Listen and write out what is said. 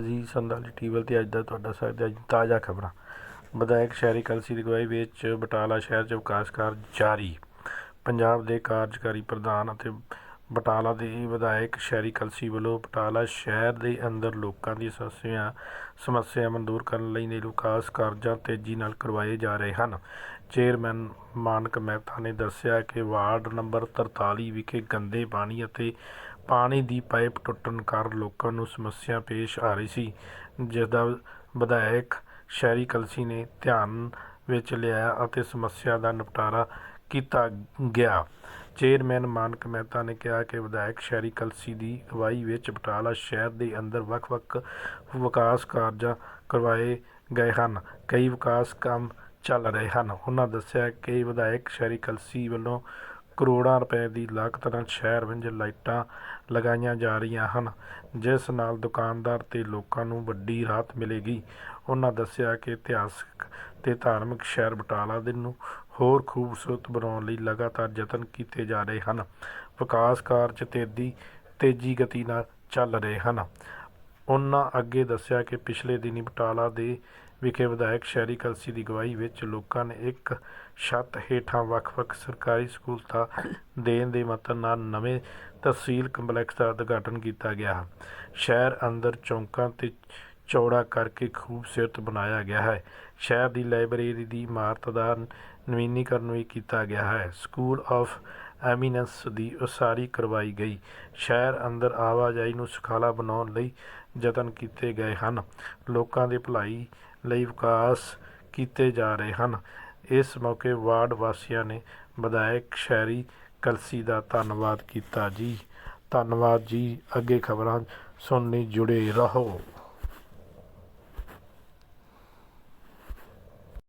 ਜੀ ਸੰਦਾਲੀ ਟੀਵਲ ਤੇ ਅੱਜ ਦਾ ਤੁਹਾਡਾ ਸਵਾਗਤ ਤਾਜ਼ਾ ਖਬਰਾਂ। ਵਿਧਾਇਕ ਸ਼ਹਿਰੀ ਕਲਸੀ ਦੀ ਅਗਵਾਈ ਵਿੱਚ ਬਟਾਲਾ ਸ਼ਹਿਰ 'ਚ ਵਿਕਾਸ ਕਾਰਜ ਜਾਰੀ। ਪੰਜਾਬ ਦੇ ਕਾਰਜਕਾਰੀ ਪ੍ਰਧਾਨ ਅਤੇ ਬਟਾਲਾ ਦੇ ਵਿਧਾਇਕ ਸ਼ਹਿਰੀ ਕਲਸੀ ਵੱਲੋਂ ਬਟਾਲਾ ਸ਼ਹਿਰ ਦੇ ਅੰਦਰ ਲੋਕਾਂ ਦੀ ਸਮੱਸਿਆ, ਸਮੱਸਿਆਵਾਂ ਦੂਰ ਕਰਨ ਲਈ ਨੇ ਵਿਕਾਸ ਕਾਰਜਾਂ ਤੇਜ਼ੀ ਨਾਲ ਕਰਵਾਏ ਜਾ ਰਹੇ ਹਨ। ਚੇਅਰਮੈਨ ਮਾਨਕ ਮਹਿਤਾ ਨੇ ਦੱਸਿਆ ਕਿ ਵਾਰਡ ਨੰਬਰ 43 ਵਿਖੇ ਗੰਦੇ ਪਾਣੀ ਅਤੇ ਪਾਣੀ ਦੀ ਪਾਈਪ ਟੁੱਟਣ ਕਾਰਨ ਲੋਕਾਂ ਨੂੰ ਸਮੱਸਿਆ ਪੇਸ਼ ਆ ਰਹੀ ਸੀ ਜਿਸ ਦਾ ਵਿਧਾਇਕ ਸ਼ਹਿਰੀ ਕਲਸੀ ਨੇ ਧਿਆਨ ਵਿੱਚ ਲਿਆਇਆ ਅਤੇ ਸਮੱਸਿਆ ਦਾ ਨਿਪਟਾਰਾ ਕੀਤਾ ਗਿਆ। ਚੇਅਰਮੈਨ ਮਾਨਕ ਮਹਿਤਾ ਨੇ ਕਿਹਾ ਕਿ ਵਿਧਾਇਕ ਸ਼ਹਿਰੀ ਕਲਸੀ ਦੀ ਅਗਵਾਈ ਵਿੱਚ ਬਟਾਲਾ ਸ਼ਹਿਰ ਦੇ ਅੰਦਰ ਵੱਖ-ਵੱਖ ਵਿਕਾਸ ਕਾਰਜਾਂ ਕਰਵਾਏ ਗਏ ਹਨ। ਕਈ ਵਿਕਾਸ ਕੰਮ ਚੱਲ ਰਹੇ ਹਨ। ਉਹਨਾਂ ਦੱਸਿਆ ਕਿ ਵਿਧਾਇਕ ਸ਼ਹਿਰੀ ਕਲਸੀ ਵੱਲੋਂ ਕਰੋੜਾਂ ਰੁਪਏ ਦੀ ਲਾਗਤ ਨਾਲ ਸ਼ਹਿਰ ਵਿੱਚ ਲਾਈਟਾਂ ਲਗਾਈਆਂ ਜਾ ਰਹੀਆਂ ਹਨ, ਜਿਸ ਨਾਲ ਦੁਕਾਨਦਾਰ ਅਤੇ ਲੋਕਾਂ ਨੂੰ ਵੱਡੀ ਰਾਹਤ ਮਿਲੇਗੀ। ਉਹਨਾਂ ਦੱਸਿਆ ਕਿ ਇਤਿਹਾਸਕ ਅਤੇ ਧਾਰਮਿਕ ਸ਼ਹਿਰ ਬਟਾਲਾ ਦੇ ਨੂੰ ਹੋਰ ਖੂਬਸੂਰਤ ਬਣਾਉਣ ਲਈ ਲਗਾਤਾਰ ਯਤਨ ਕੀਤੇ ਜਾ ਰਹੇ ਹਨ। ਵਿਕਾਸ ਕਾਰਜ ਤੇਜ਼ੀ ਤੇਜ਼ੀ ਗਤੀ ਨਾਲ ਚੱਲ ਰਹੇ ਹਨ। ਉਹਨਾਂ ਅੱਗੇ ਦੱਸਿਆ ਕਿ ਪਿਛਲੇ ਦਿਨੀ ਬਟਾਲਾ ਦੇ ਵਿਖੇ ਵਿਧਾਇਕ ਸ਼ਹਿਰੀ ਕਲਸੀ ਦੀ ਅਗਵਾਈ ਵਿੱਚ ਲੋਕਾਂ ਨੇ ਇੱਕ ਛੱਤ ਹੇਠਾਂ ਵੱਖ-ਵੱਖ ਸਰਕਾਰੀ ਸਹੂਲਤਾਂ ਦੇਣ ਦੇ ਮਤਲਬ ਨਾਲ ਨਵੇਂ ਤਹਿਸੀਲ ਕੰਪਲੈਕਸ ਦਾ ਉਦਘਾਟਨ ਕੀਤਾ ਗਿਆ। ਸ਼ਹਿਰ ਅੰਦਰ ਚੌਂਕਾਂ ਤੇ ਚੌੜਾ ਕਰਕੇ ਖੂਬਸੂਰਤ ਬਣਾਇਆ ਗਿਆ ਹੈ। ਸ਼ਹਿਰ ਦੀ ਲਾਇਬ੍ਰੇਰੀ ਦੀ ਇਮਾਰਤ ਦਾ ਨਵੀਨੀਕਰਨ ਵੀ ਕੀਤਾ ਗਿਆ ਹੈ। ਸਕੂਲ ਆਫ ਐਮੀਨੈਂਸ ਦੀ ਉਸਾਰੀ ਕਰਵਾਈ ਗਈ। ਸ਼ਹਿਰ ਅੰਦਰ ਆਵਾਜਾਈ ਨੂੰ ਸੁਖਾਲਾ ਬਣਾਉਣ ਲਈ ਯਤਨ ਕੀਤੇ ਗਏ ਹਨ। ਲੋਕਾਂ ਦੇ ਭਲਾਈ ਲਈ ਵਿਕਾਸ ਕੀਤੇ ਜਾ ਰਹੇ ਹਨ। ਇਸ ਮੌਕੇ ਵਾਰਡ ਵਾਸੀਆਂ ਨੇ ਵਿਧਾਇਕ ਸ਼ਹਿਰੀ ਕਲਸੀ ਦਾ ਧੰਨਵਾਦ ਕੀਤਾ ਜੀ। ਧੰਨਵਾਦ ਜੀ। ਅੱਗੇ ਖਬਰਾਂ ਸੁਣਨ ਲਈ ਜੁੜੇ ਰਹੋ।